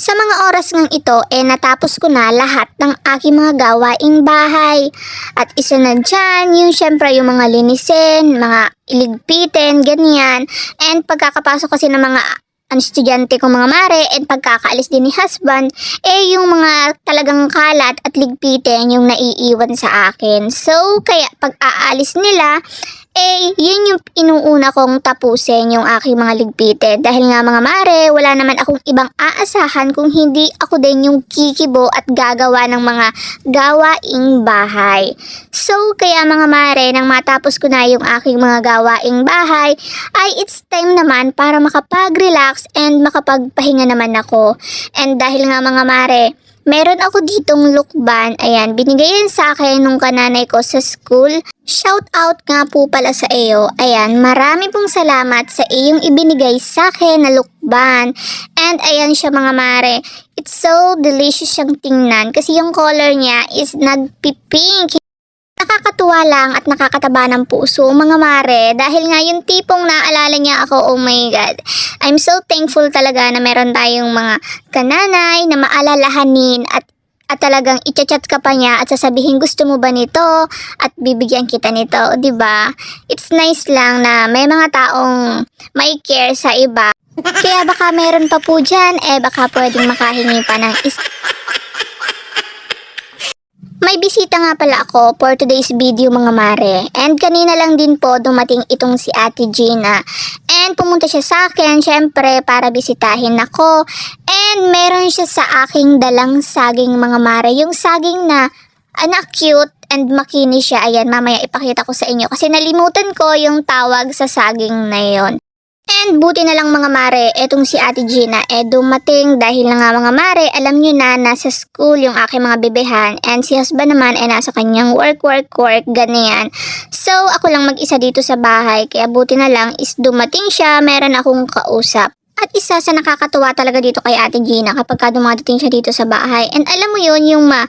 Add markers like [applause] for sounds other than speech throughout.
Sa mga oras ngang ito, eh natapos ko na lahat ng aking mga gawaing bahay. At isa na dyan, yung syempre yung mga linisin, mga iligpitin, ganyan. And pagkakapasok kasi ng mga ano, estudyante kong mga mare and pagkakaalis din ni husband, eh yung mga talagang kalat at ligpitin yung naiiwan sa akin. So, kaya pag aalis nila, eh, yun yung inuuna kong tapusin yung aking mga ligpitin. Dahil nga mga mare, wala naman akong ibang aasahan kung hindi ako din yung kikibo at gagawa ng mga gawaing bahay. So, kaya mga mare, nang matapos ko na yung aking mga gawaing bahay, ay it's time naman para makapag-relax and makapagpahinga naman ako. And dahil nga mga mare, Meron ako ditong lukban. Ayan, binigay yan sa akin nung kananay ko sa school. Shout out nga po pala sa iyo. Ayan, marami pong salamat sa iyong ibinigay sa akin na lukban. And ayan siya mga mare. It's so delicious siyang tingnan kasi yung color niya is nagpipink. Nakakatuwa lang at nakakataba ng puso mga mare dahil nga yung tipong naalala niya ako oh my god. I'm so thankful talaga na meron tayong mga kananay na maalalahanin at at talagang i-chat ka pa niya at sasabihin gusto mo ba nito at bibigyan kita nito, 'di ba? It's nice lang na may mga taong may care sa iba. Kaya baka meron pa po dyan, eh baka pwedeng makahingi pa ng is may bisita nga pala ako for today's video mga mare. And kanina lang din po dumating itong si Ate Gina. And pumunta siya sa akin, syempre, para bisitahin ako. And meron siya sa aking dalang saging mga mare. Yung saging na anak cute and makinis siya. Ayan, mamaya ipakita ko sa inyo. Kasi nalimutan ko yung tawag sa saging na yon. And buti na lang mga mare, etong si Ate Gina eh dumating dahil na nga mga mare, alam nyo na nasa school yung aking mga bebehan and si husband naman ay nasa kanyang work, work, work, ganyan. So ako lang mag-isa dito sa bahay kaya buti na lang is dumating siya, meron akong kausap. At isa sa nakakatuwa talaga dito kay Ate Gina kapag ka dumadating siya dito sa bahay. And alam mo yun, yung ma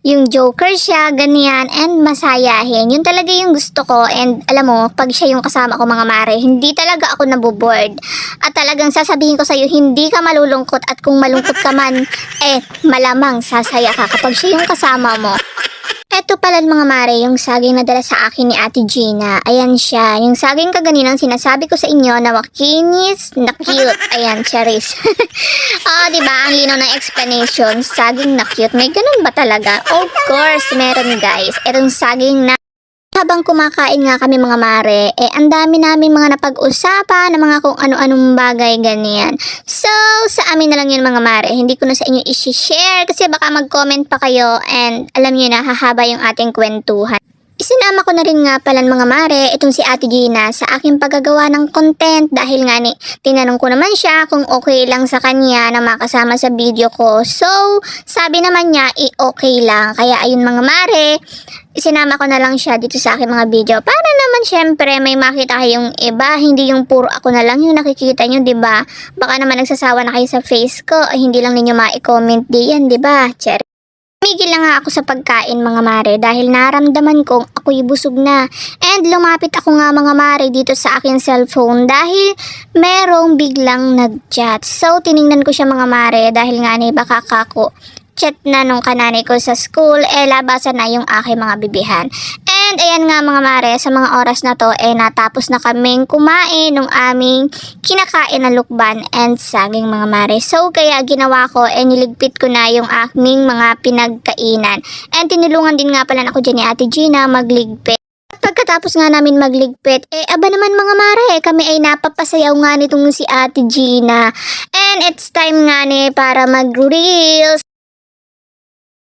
yung joker siya, ganyan, and masayahin. Yun talaga yung gusto ko. And alam mo, pag siya yung kasama ko mga mare, hindi talaga ako naboboard. At talagang sasabihin ko sa'yo, hindi ka malulungkot at kung malungkot ka man, eh, malamang sasaya ka kapag siya yung kasama mo. Pala mga mare, yung saging na dala sa akin ni Ate Gina. Ayan siya. Yung saging kaganinang sinasabi ko sa inyo na makinis, na cute. Ayan, cherries. Oo, [laughs] di ba? Ang lino ng explanation. Saging na cute. May ganun ba talaga? Of course, meron guys. Etong saging na habang kumakain nga kami mga mare, eh ang dami namin mga napag-usapan ng mga kung ano-anong bagay ganyan. So, sa amin na lang yun mga mare. Hindi ko na sa inyo isi-share kasi baka mag-comment pa kayo and alam niyo na hahaba yung ating kwentuhan. Isinama ko na rin nga pala mga mare itong si Ate Gina sa aking paggagawa ng content dahil nga ni tinanong ko naman siya kung okay lang sa kanya na makasama sa video ko. So, sabi naman niya i-okay lang. Kaya ayun mga mare, isinama ko na lang siya dito sa aking mga video para naman syempre may makita kayong iba, hindi yung puro ako na lang yung nakikita nyo, 'di ba? Baka naman nagsasawa na kayo sa face ko, hindi lang ninyo ma-comment diyan, 'di ba? Cherry. Tumigil lang nga ako sa pagkain mga mare dahil naramdaman kong ako'y busog na. And lumapit ako nga mga mare dito sa aking cellphone dahil merong biglang nag-chat. So tiningnan ko siya mga mare dahil nga ni baka kako chat na nung kananay ko sa school, eh labasan na yung aking mga bibihan. And ayan nga mga mare, sa mga oras na to, eh natapos na kaming kumain nung aming kinakain na lukban and saging mga mare. So kaya ginawa ko, eh niligpit ko na yung aming mga pinagkainan. And tinulungan din nga pala ako dyan ni Ate Gina magligpit. At Pagkatapos nga namin magligpit, eh aba naman mga mare, kami ay napapasayaw nga nitong si Ate Gina. And it's time nga ni para mag-reels.